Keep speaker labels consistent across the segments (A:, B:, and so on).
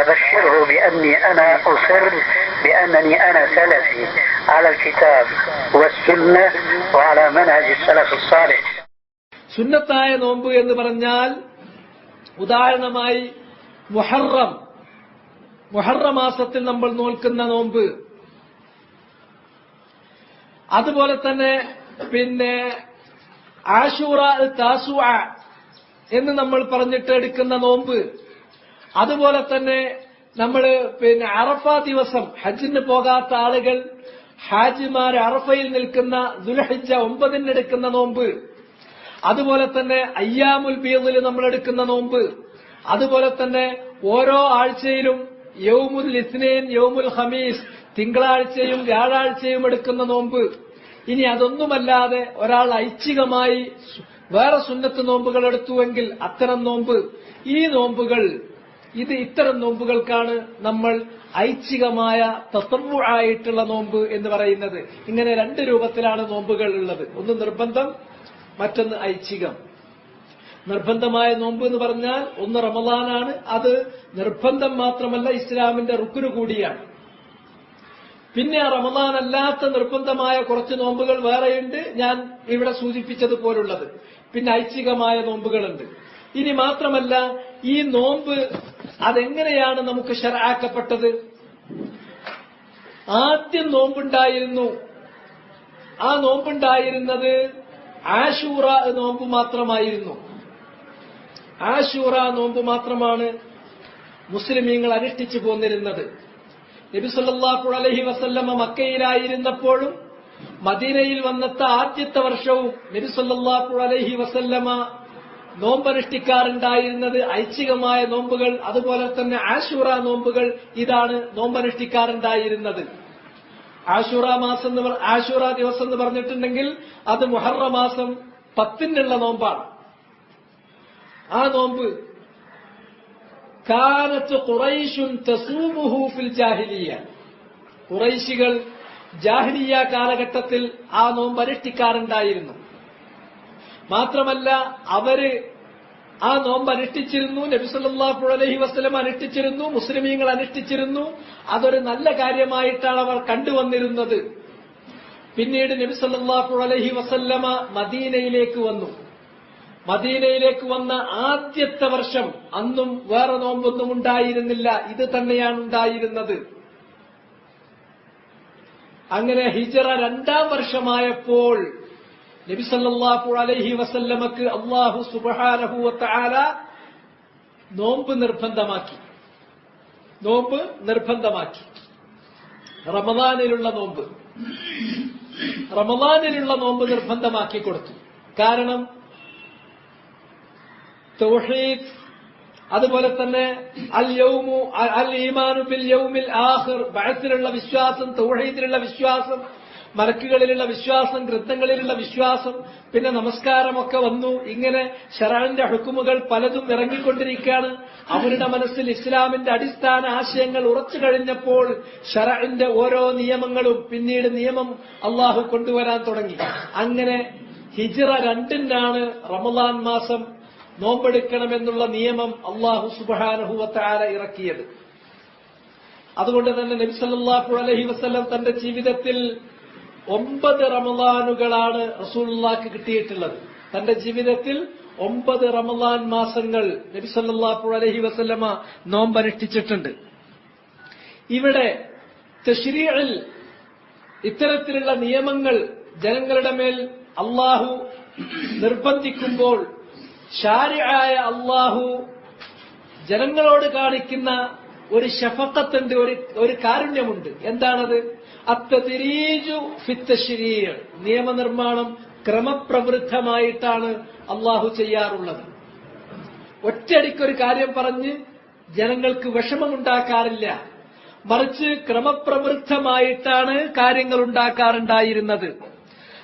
A: فبشره بأني أنا أصر بأنني أنا سلفي على الكتاب والسنة وعلى منهج السلف الصالح
B: സുന്നത്തായ നോമ്പ് എന്ന് പറഞ്ഞാൽ ഉദാഹരണമായി മുഹറം മുഹറ മാസത്തിൽ നമ്മൾ നോൽക്കുന്ന നോമ്പ് അതുപോലെ തന്നെ പിന്നെ ആഷൂറ താസു എന്ന് നമ്മൾ പറഞ്ഞിട്ട് എടുക്കുന്ന നോമ്പ് അതുപോലെ തന്നെ നമ്മൾ പിന്നെ അറഫ ദിവസം ഹജ്ജിന് പോകാത്ത ആളുകൾ ഹാജിമാർ അറഫയിൽ നിൽക്കുന്ന ദുലഹജ്ജ ഒമ്പതിന് എടുക്കുന്ന നോമ്പ്. അതുപോലെ തന്നെ അയ്യാമുൽ ബീദിൽ നമ്മൾ എടുക്കുന്ന നോമ്പ്. അതുപോലെ തന്നെ ഓരോ ആഴ്ചയിലും യൗമുൽ ഇസ്നൈൻ യൗമുൽ ഹമീസ് തിങ്കളാഴ്ചയും വ്യാഴാഴ്ചയും എടുക്കുന്ന നോമ്പ്. ഇനി അതൊന്നുമല്ലാതെ ഒരാൾ ഐച്ഛികമായി വേറെ സുന്നത്ത് നോമ്പുകൾ എടുത്തുവെങ്കിൽ അത്തരം നോമ്പ്. ഈ നോമ്പുകൾ ഇത് ഇത്തരം നോമ്പുകൾക്കാണ് നമ്മൾ ഐച്ഛികമായ തത്വ ആയിട്ടുള്ള നോമ്പ് എന്ന് പറയുന്നത്. ഇങ്ങനെ രണ്ട് രൂപത്തിലാണ് നോമ്പുകൾ ഉള്ളത്. ഒന്ന് നിർബന്ധം മറ്റൊന്ന് ഐച്ഛികം. നിർബന്ധമായ നോമ്പ് എന്ന് പറഞ്ഞാൽ ഒന്ന് റമദാനാണ്. അത് നിർബന്ധം മാത്രമല്ല ഇസ്ലാമിന്റെ റുക്കുന് കൂടിയാണ്. പിന്നെ റമദാൻ അല്ലാത്ത നിർബന്ധമായ കുറച്ച് നോമ്പുകൾ വേറെയുണ്ട്. ഞാൻ ഇവിടെ സൂചിപ്പിച്ചതുപോലുള്ളത്. പിന്നെ ഐച്ഛികമായ നോമ്പുകളുണ്ട്. ഇനി മാത്രമല്ല ഈ നോമ്പ് അതെങ്ങനെയാണ് നമുക്ക് ശരാക്കപ്പെട്ടത്? ആദ്യം നോമ്പുണ്ടായിരുന്നു. ആ നോമ്പുണ്ടായിരുന്നത് ആശൂറ നോമ്പ് മാത്രമായിരുന്നു. ആശൂറ നോമ്പ് മാത്രമാണ് മുസ്ലിമീങ്ങൾ അനുഷ്ഠിച്ചു പോന്നിരുന്നത്. നബി സല്ലല്ലാഹു അലൈഹി വസല്ലമ മക്കയിലായിരുന്നപ്പോഴും മദീനയിൽ വന്നത്തെ ആദ്യത്തെ വർഷവും നബി സല്ലല്ലാഹു അലൈഹി വസല്ലമ നോമ്പനുഷ്ഠിക്കാറുണ്ടായിരുന്നത് ഐച്ഛികമായ നോമ്പുകൾ അതുപോലെ തന്നെ ആഷൂറ നോമ്പുകൾ ഇതാണ് നോമ്പനുഷ്ഠിക്കാറുണ്ടായിരുന്നത്. ആഷൂറ മാസം എന്ന് ആഷൂറ ദിവസം എന്ന് പറഞ്ഞിട്ടുണ്ടെങ്കിൽ അത് മുഹറ മാസം പത്തിനുള്ള നോമ്പാണ്. ആ നോമ്പ് കാലത്ത് കുറൈശുൻ തസൂമുഹു ഫിൽ ജാഹിലിയ. ഖുറൈശികൾ ജാഹിലിയ കാലഘട്ടത്തിൽ ആ നോമ്പ് അനുഷ്ഠിക്കാറുണ്ടായിരുന്നു മാത്രമല്ല അവർ ആ നോമ്പ് അനുഷ്ഠിച്ചിരുന്നു നബിസല്ലാഹു അലഹി വസ്ലം അനുഷ്ഠിച്ചിരുന്നു മുസ്ലിമീങ്ങൾ അനുഷ്ഠിച്ചിരുന്നു. അതൊരു നല്ല കാര്യമായിട്ടാണ് അവർ കണ്ടുവന്നിരുന്നത്. പിന്നീട് നബിസല്ലാഹു അലഹി വസല്ലമ മദീനയിലേക്ക് വന്നു. മദീനയിലേക്ക് വന്ന ആദ്യത്തെ വർഷം അന്നും വേറെ നോമ്പൊന്നും ഉണ്ടായിരുന്നില്ല. ഇത് തന്നെയാണ് ഉണ്ടായിരുന്നത്. അങ്ങനെ ഹിജറ രണ്ടാം വർഷമായപ്പോൾ നബി സല്ലാഹു അലൈഹി വസല്ലമക്ക് അള്ളാഹു സുബ്ഹാനഹു വതആല നോമ്പ് നിർബന്ധമാക്കി. നോമ്പ് നിർബന്ധമാക്കി. റമദാനിലുള്ള നോമ്പ്. റമദാനിലുള്ള നോമ്പ് നിർബന്ധമാക്കി കൊടുത്തു. കാരണം തൗഹീദ് അതുപോലെ തന്നെ അൽ യൗമു അൽ ഈമാനു ബിൽ യൗമിൽ ആഖിർ ബഅത്തിലുള്ള വിശ്വാസം തൗഹീദിലുള്ള വിശ്വാസം മലക്കുകളിലുള്ള വിശ്വാസം ഗ്രന്ഥങ്ങളിലുള്ള വിശ്വാസം പിന്നെ നമസ്കാരമൊക്കെ വന്നു. ഇങ്ങനെ ഷറാന്റെ ഹുക്കുമുകൾ പലതും ഇറങ്ങിക്കൊണ്ടിരിക്കുകയാണ്. അവരുടെ മനസ്സിൽ ഇസ്ലാമിന്റെ അടിസ്ഥാന ആശയങ്ങൾ ഉറച്ചു കഴിഞ്ഞപ്പോൾ ഷറന്റെ ഓരോ നിയമങ്ങളും പിന്നീട് നിയമം അള്ളാഹു കൊണ്ടുവരാൻ തുടങ്ങി. അങ്ങനെ ഹിജ്റ രണ്ടിനാണ് റമദാൻ മാസം നോമ്പെടുക്കണമെന്നുള്ള നിയമം അള്ളാഹു സുബാനഹുവത്താര ഇറക്കിയത്. അതുകൊണ്ട് തന്നെ നബിസല്ലാഹു അലഹി വസ്ലം തന്റെ ജീവിതത്തിൽ ഒമ്പത് റമദാനുകളാണ് റസൂലുള്ളാഹിക്ക് കിട്ടിയിട്ടുള്ളത്. തന്റെ ജീവിതത്തിൽ ഒമ്പത് റമദാൻ മാസങ്ങൾ നബിസല്ലാഹു അലഹി വസ്ലമ നോമ്പനുഷ്ഠിച്ചിട്ടുണ്ട്. ഇവിടെ തശ്രീഇൽ ഇത്തരത്തിലുള്ള നിയമങ്ങൾ ജനങ്ങളുടെ മേൽ അള്ളാഹു നിർബന്ധിക്കുമ്പോൾ ഷാരിയായ അള്ളാഹു ജനങ്ങളോട് കാണിക്കുന്ന ഒരു ഷഫക്കത്തുണ്ട് ഒരു ഒരു കാരുണ്യമുണ്ട്. എന്താണത്? അത്തതിരീജു ഫിത്തശ്രീയ നിയമനിർമ്മാണം ക്രമപ്രവൃദ്ധമായിട്ടാണ് അള്ളാഹു ചെയ്യാറുള്ളത്. ഒറ്റയടിക്കൊരു കാര്യം പറഞ്ഞ് ജനങ്ങൾക്ക് വിഷമമുണ്ടാക്കാറില്ല. മറിച്ച് ക്രമപ്രവൃദ്ധമായിട്ടാണ് കാര്യങ്ങൾ ഉണ്ടാക്കാറുണ്ടായിരുന്നത്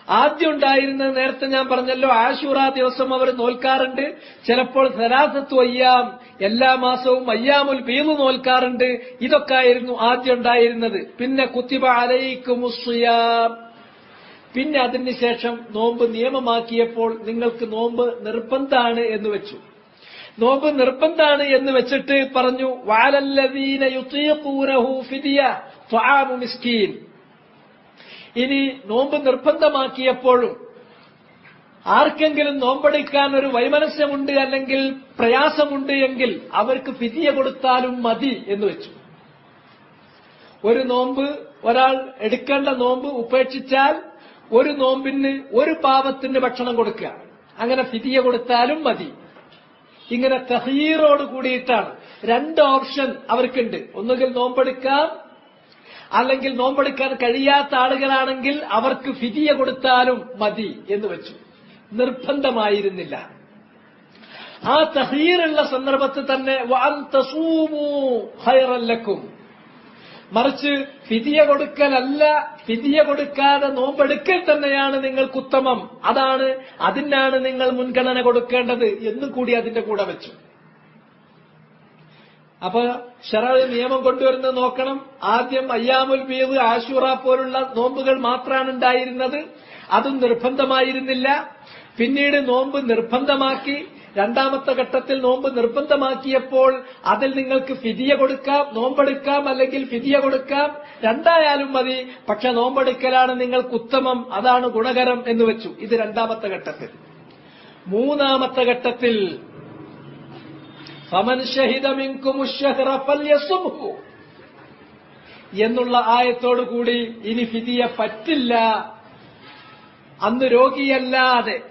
B: ആദ്യം ഉണ്ടായിരുന്നത് നേരത്തെ ഞാൻ പറഞ്ഞല്ലോ ആശൂറ ദിവസം അവർ നോൽക്കാറുണ്ട്. ചിലപ്പോൾ സരാസത്വ അയ്യാം എല്ലാ മാസവും അയ്യാമുൽ ബീദ് നോൽക്കാറുണ്ട്. ഇതൊക്കെ ആയിരുന്നു ആദ്യം ഉണ്ടായിരുന്നത്. പിന്നെ കുത്തിബ അലയിക്കുമുസ്യാം പിന്നെ അതിനുശേഷം നോമ്പ് നിയമമാക്കിയപ്പോൾ നിങ്ങൾക്ക് നോമ്പ് നിർബന്ധാണ് എന്ന് വെച്ചു. നോമ്പ് നിർബന്ധാണ് എന്ന് വെച്ചിട്ട് പറഞ്ഞു വാലല്ലവീന പൂരഹു ഫിദിയ സ്വാമു മിസ്കീൻ. ഇനി നോമ്പ് നിർബന്ധമാക്കിയപ്പോഴും ആർക്കെങ്കിലും നോമ്പടിക്കാൻ ഒരു വൈമനസ്യമുണ്ട് അല്ലെങ്കിൽ പ്രയാസമുണ്ട് എങ്കിൽ അവർക്ക് ഫിദിയ കൊടുത്താലും മതി എന്ന് വെച്ചു. ഒരു നോമ്പ് ഒരാൾ എടുക്കേണ്ട നോമ്പ് ഉപേക്ഷിച്ചാൽ ഒരു നോമ്പിന് ഒരു പാപത്തിന് ഭക്ഷണം കൊടുക്കുക. അങ്ങനെ ഫിദിയ കൊടുത്താലും മതി. ഇങ്ങനെ തഹീറോട് കൂടിയിട്ടാണ് രണ്ട് ഓപ്ഷൻ അവർക്കുണ്ട്. ഒന്നുകിൽ നോമ്പെടുക്കാം അല്ലെങ്കിൽ നോമ്പെടുക്കാൻ കഴിയാത്ത ആളുകളാണെങ്കിൽ അവർക്ക് ഫിദിയ കൊടുത്താലും മതി എന്ന് വെച്ചു. നിർബന്ധമായിരുന്നില്ല. ആ തഹീറുള്ള സന്ദർഭത്തിൽ തന്നെ ഹയറല്ലക്കും മറിച്ച് ഫിതിയ കൊടുക്കലല്ല ഫിതിയ കൊടുക്കാതെ നോമ്പെടുക്കൽ തന്നെയാണ് നിങ്ങൾക്ക് ഉത്തമം. അതാണ് അതിനാണ് നിങ്ങൾ മുൻഗണന കൊടുക്കേണ്ടത് എന്നും കൂടി അതിന്റെ കൂടെ വെച്ചു. അപ്പൊ ഷറ നിയമം കൊണ്ടുവരുന്നത് നോക്കണം. ആദ്യം അയ്യാമുൽ ബീവ് ആശുറ പോലുള്ള നോമ്പുകൾ മാത്രമാണ് ഉണ്ടായിരുന്നത്. അതും നിർബന്ധമായിരുന്നില്ല. പിന്നീട് നോമ്പ് നിർബന്ധമാക്കി. രണ്ടാമത്തെ ഘട്ടത്തിൽ നോമ്പ് നിർബന്ധമാക്കിയപ്പോൾ അതിൽ നിങ്ങൾക്ക് ഫിതിയ കൊടുക്കാം നോമ്പെടുക്കാം അല്ലെങ്കിൽ ഫിതിയ കൊടുക്കാം. രണ്ടായാലും മതി. പക്ഷെ നോമ്പെടുക്കലാണ് നിങ്ങൾക്ക് ഉത്തമം. അതാണ് ഗുണകരം എന്ന് വെച്ചു. ഇത് രണ്ടാമത്തെ ഘട്ടത്തിൽ. മൂന്നാമത്തെ ഘട്ടത്തിൽ എന്നുള്ള ആയത്തോടു കൂടി ഇനി ഫിതിയെ പറ്റില്ല. അന്ന് രോഗിയല്ലാതെ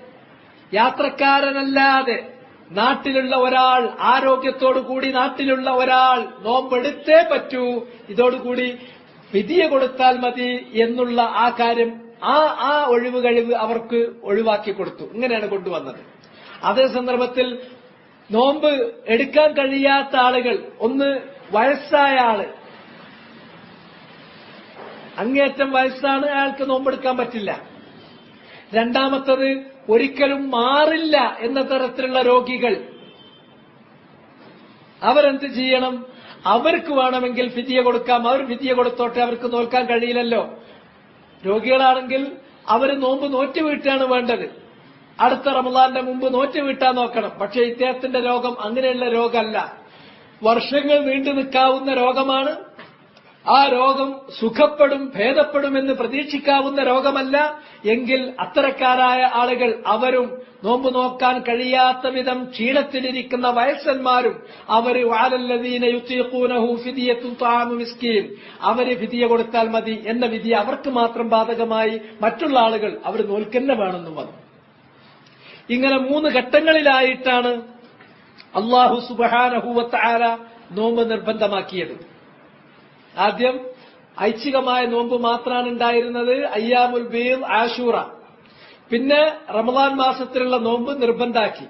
B: യാത്രക്കാരനല്ലാതെ നാട്ടിലുള്ള ഒരാൾ ആരോഗ്യത്തോടു കൂടി നാട്ടിലുള്ള ഒരാൾ നോമ്പെടുത്തേ പറ്റൂ. ഇതോടുകൂടി ഫിദിയ കൊടുത്താൽ മതി എന്നുള്ള ആ കാര്യം ആ ആ ഒഴിവ് കഴിവ് അവർക്ക് ഒഴിവാക്കി കൊടുത്തു. ഇങ്ങനെയാണ് കൊണ്ടുവന്നത്. അതേ സന്ദർഭത്തിൽ നോമ്പ് എടുക്കാൻ കഴിയാത്ത ആളുകൾ ഒന്ന് വയസ്സായ ആൾ. അങ്ങേറ്റം വയസ്സാണ് അയാൾക്ക് നോമ്പെടുക്കാൻ പറ്റില്ല. രണ്ടാമത്തത് ഒരിക്കലും മാറില്ല എന്ന തരത്തിലുള്ള രോഗികൾ. അവരെന്ത് ചെയ്യണം? അവർക്ക് വേണമെങ്കിൽ ഫിതിയ കൊടുക്കാം. അവർ ഫിതിയ കൊടുത്തോട്ടെ അവർക്ക് നോൽക്കാൻ കഴിയില്ലല്ലോ. രോഗികളാണെങ്കിൽ അവർ നോമ്പ് നോറ്റ് വീട്ടാണ് വേണ്ടത്. അടുത്ത റമദാന്റെ മുമ്പ് നോറ്റ് വീട്ടാൻ നോക്കണം. പക്ഷെ ഇദ്ദേഹത്തിന്റെ രോഗം അങ്ങനെയുള്ള രോഗമല്ല. വർഷങ്ങൾ നീണ്ടു നിൽക്കാവുന്ന രോഗമാണ്. ആ രോഗം സുഖപ്പെടും ഭേദപ്പെടുമെന്ന് പ്രതീക്ഷിക്കാവുന്ന രോഗമല്ല. എങ്കിൽ അത്തരക്കാരായ ആളുകൾ അവരും നോമ്പ് നോക്കാൻ കഴിയാത്ത വിധം ക്ഷീണത്തിലിരിക്കുന്ന വയസ്സന്മാരും മിസ്കീൻ. അവർ വിധിയ കൊടുത്താൽ മതി എന്ന വിധി അവർക്ക് മാത്രം ബാധകമായി മറ്റുള്ള ആളുകൾ അവർ നോൽക്കന്നെ വേണമെന്നും വന്നു ഇങ്ങനെ മൂന്ന് ഘട്ടങ്ങളിലായിട്ടാണ് അള്ളാഹു സുബഹാനഹുവത്ത് ആര നോമ്പ് നിർബന്ധമാക്കിയത്. ആദ്യം ഐച്ഛികമായ നോമ്പ് മാത്രമാണ് ഉണ്ടായിരുന്നത് അയ്യാമുൽ ബീർ ആഷൂറ. പിന്നെ റമദാൻ മാസത്തിലുള്ള നോമ്പ് നിർബന്ധാക്കി.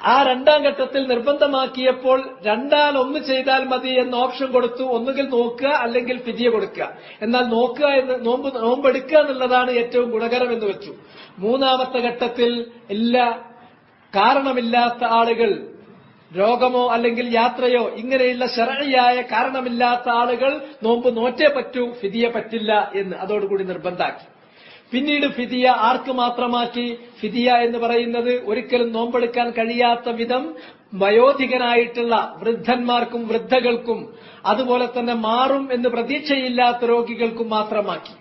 B: ആ രണ്ടാം ഘട്ടത്തിൽ നിർബന്ധമാക്കിയപ്പോൾ രണ്ടാൽ ഒന്ന് ചെയ്താൽ മതി എന്ന ഓപ്ഷൻ കൊടുത്തു. ഒന്നുകിൽ നോക്കുക അല്ലെങ്കിൽ ഫിദിയ കൊടുക്കുക. എന്നാൽ നോക്കുക എന്ന് നോമ്പ് നോമ്പെടുക്കുക എന്നുള്ളതാണ് ഏറ്റവും ഗുണകരം എന്ന് വെച്ചു. മൂന്നാമത്തെ ഘട്ടത്തിൽ എല്ലാ കാരണമില്ലാത്ത ആളുകൾ രോഗമോ അല്ലെങ്കിൽ യാത്രയോ ഇങ്ങനെയുള്ള ശരണിയായ കാരണമില്ലാത്ത ആളുകൾ നോമ്പ് നോറ്റേ പറ്റൂ ഫിതിയെ പറ്റില്ല എന്ന് അതോടുകൂടി നിർബന്ധാക്കി. പിന്നീട് ഫിതിയ ആർക്ക് മാത്രമാക്കി? ഫിതിയ എന്ന് പറയുന്നത് ഒരിക്കലും നോമ്പെടുക്കാൻ കഴിയാത്ത വിധം വയോധികനായിട്ടുള്ള വൃദ്ധന്മാർക്കും വൃദ്ധകൾക്കും അതുപോലെ തന്നെ മാറും എന്ന് പ്രതീക്ഷയില്ലാത്ത രോഗികൾക്കും മാത്രമാക്കി.